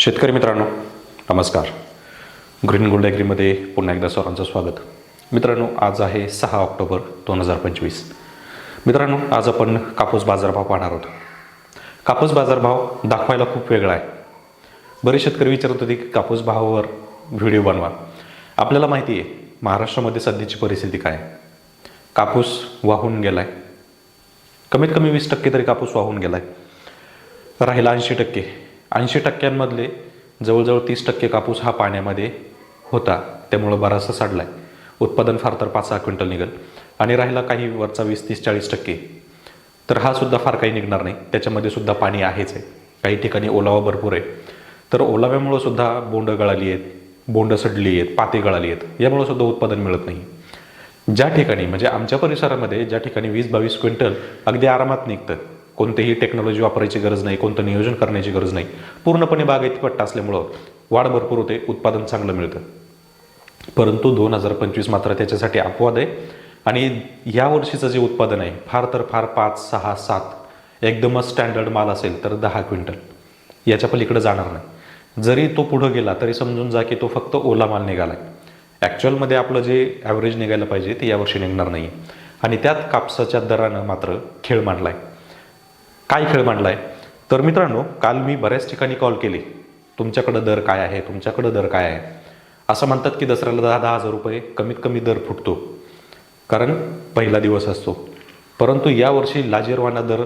शेतकरी मित्रांनो नमस्कार. ग्रीन गोल्ड ॲग्रीमध्ये पुन्हा एकदा सर्वांचं स्वागत. मित्रांनो आज आहे सहा ऑक्टोबर दोन हजार पंचवीस. मित्रांनो आज आपण कापूस बाजारभाव पाहणार आहोत. कापूस बाजारभाव दाखवायला खूप वेगळा आहे. बरेच शेतकरी विचारत होते की कापूस भावावर व्हिडिओ बनवा. आपल्याला माहिती आहे महाराष्ट्रामध्ये सध्याची परिस्थिती काय कापूस वाहून गेला आहे कमीत कमी वीस टक्के तरी कापूस वाहून गेला आहे राहिला ऐंशी टक्के. ऐंशी टक्क्यांमधले जवळजवळ तीस टक्के कापूस हा पाण्यामध्ये होता. त्यामुळं बराचसा साडला आहे उत्पादन फार तर पाच सहा क्विंटल निघेल. आणि राहिला काही वरचा वीस तीस चाळीस टक्के. तर हा सुद्धा फार काही निघणार नाही. त्याच्यामध्ये सुद्धा पाणी आहेच आहे. काही ठिकाणी ओलावा भरपूर आहे. तर ओलाव्यामुळं सुद्धा बोंड गळाली आहेत. बोंड सडली आहेत. पाते गळाली आहेत. यामुळं सुद्धा उत्पादन मिळत नाही. ज्या ठिकाणी म्हणजे आमच्या परिसरामध्ये ज्या ठिकाणी वीस बावीस क्विंटल अगदी आरामात निघतं कोणतेही टेक्नॉलॉजी वापरायची गरज नाही कोणतं नियोजन करण्याची गरज नाही. पूर्णपणे बागायती पट्टा असल्यामुळं वाढ भरपूर होते उत्पादन चांगलं मिळतं. परंतु दोन हजार पंचवीस मात्र त्याच्यासाठी अपवाद आहे. आणि या वर्षीचं जे उत्पादन आहे फार तर फार पाच सहा सात एकदमच स्टँडर्ड माल असेल तर दहा क्विंटल. याच्या पलीकडे जाणार नाही. जरी तो पुढं गेला तरी समजून जा की तो फक्त ओला माल निघाला आहे ॲक्च्युअलमध्ये आपलं जे ॲव्हरेज निघायला पाहिजे ते यावर्षी निघणार नाही आणि त्यात कापसाच्या दरानं मात्र खेळ मांडला आहे काय खेळ मांडला आहे तर मित्रांनो काल मी बऱ्याच ठिकाणी कॉल केले. तुमच्याकडं दर काय आहे? तुमच्याकडं दर काय आहे? असं म्हणतात की दसऱ्याला दहा दहा हजार रुपये कमीत कमी दर फुटतो. कारण पहिला दिवस असतो. परंतु यावर्षी लाजीरवाना दर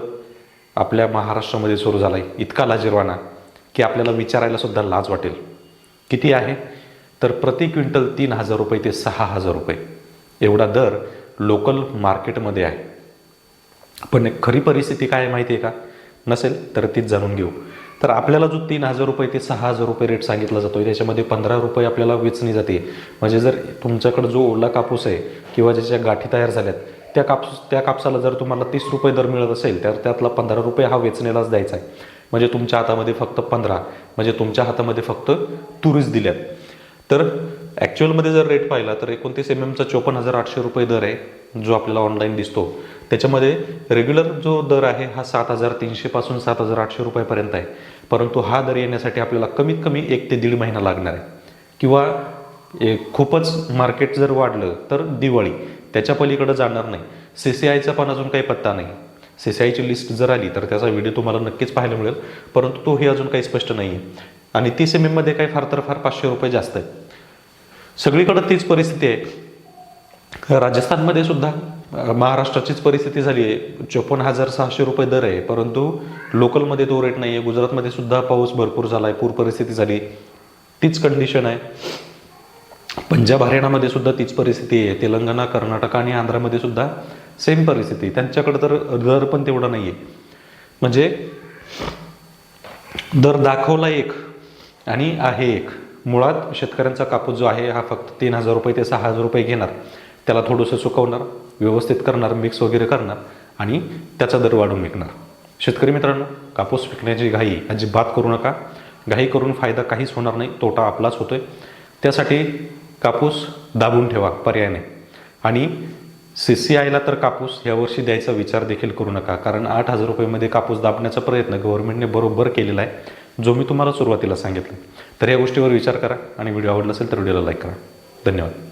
आपल्या महाराष्ट्रामध्ये सुरू झाला आहे इतका लाजीरवाना की आपल्याला विचारायला सुद्धा लाज वाटेल. किती आहे? तर प्रति क्विंटल तीन हजार रुपये ते सहा हजार रुपये. एवढा दर लोकल मार्केटमध्ये आहे. पण खरी परिस्थिती काय माहिती आहे का? नसेल तर तीच जाणून घेऊ. तर आपल्याला जो तीन हजार रुपये ते सहा हजार रुपये रेट सांगितला जातो त्याच्यामध्ये पंधरा रुपये आपल्याला वेचणी जाते. म्हणजे जर तुमच्याकडं जो ओला कापूस आहे किंवा ज्याच्या गाठी तयार झाल्यात त्या कापूस त्या कापसाला जर तुम्हाला तीस रुपये दर मिळत असेल तर त्यातला पंधरा रुपये हा वेचणीलाच द्यायचा आहे. म्हणजे तुमच्या हातामध्ये फक्त पंधरा म्हणजे तुमच्या हातामध्ये फक्त तुरीस दिल्यात. तर ॲक्च्युअलमध्ये जर रेट पाहिला तर एकोणतीस एम एमचा चोपन्न हजार आठशे रुपये दर आहे जो आपल्याला ऑनलाईन दिसतो. त्याच्यामध्ये रेग्युलर जो दर आहे हा सात हजार तीनशेपासून सात हजार आठशे रुपयापर्यंत आहे. परंतु हा दर येण्यासाठी आपल्याला कमीत कमी एक ते दीड महिना लागणार आहे. किंवा एक खूपच मार्केट जर वाढलं तर दिवाळी त्याच्या पलीकडे जाणार नाही. सी सी आयचा पण अजून काही पत्ता नाही. सी सी आयची लिस्ट जर आली तर त्याचा व्हिडिओ तुम्हाला नक्कीच पाहायला मिळेल. परंतु तोही अजून काही स्पष्ट नाही आहे आणि तीस एम एममध्ये काही फार तर फार पाचशे रुपये जास्त आहे सगळीकडं तीच परिस्थिती आहे. राजस्थानमध्ये सुद्धा महाराष्ट्राचीच परिस्थिती झाली आहे. चोपन्न हजार सहाशे रुपये दर आहे. परंतु लोकलमध्ये तो रेट नाही आहे गुजरातमध्ये सुद्धा पाऊस भरपूर झाला आहे पूर परिस्थिती झाली. तीच कंडिशन आहे. पंजाब हरियाणामध्ये सुद्धा तीच परिस्थिती आहे. तेलंगणा कर्नाटक आणि आंध्रामध्ये सुद्धा सेम परिस्थिती त्यांच्याकडे तर दर पण तेवढा नाही आहे म्हणजे दर दाखवला एक आणि आहे एक. मुळात शेतकऱ्यांचा कापूस जो आहे हा फक्त तीन हजार रुपये ते सहा हजार रुपये घेणार. त्याला थोडंसं सुकवणार. व्यवस्थित करणार मिक्स वगैरे करणार आणि त्याचा दर वाढून विकणार. शेतकरी मित्रांनो कापूस विकण्याची घाई अजिबात करू नका. घाई करून फायदा काहीच होणार नाही तोटा आपलाच होतोय. त्यासाठी कापूस दाबून ठेवा पर्याय नाही आणि सी सी आयला तर कापूस यावर्षी द्यायचा विचार देखील करू नका कारण आठ हजार रुपयेमध्ये कापूस दाबण्याचा प्रयत्न गव्हर्नमेंटने बरोबर केलेला आहे जो मी तुम्हाला सुरुवातीला सांगितलं. तर या गोष्टीवर विचार करा आणि व्हिडिओ आवडला असेल तर व्हिडिओला लाईक करा. धन्यवाद.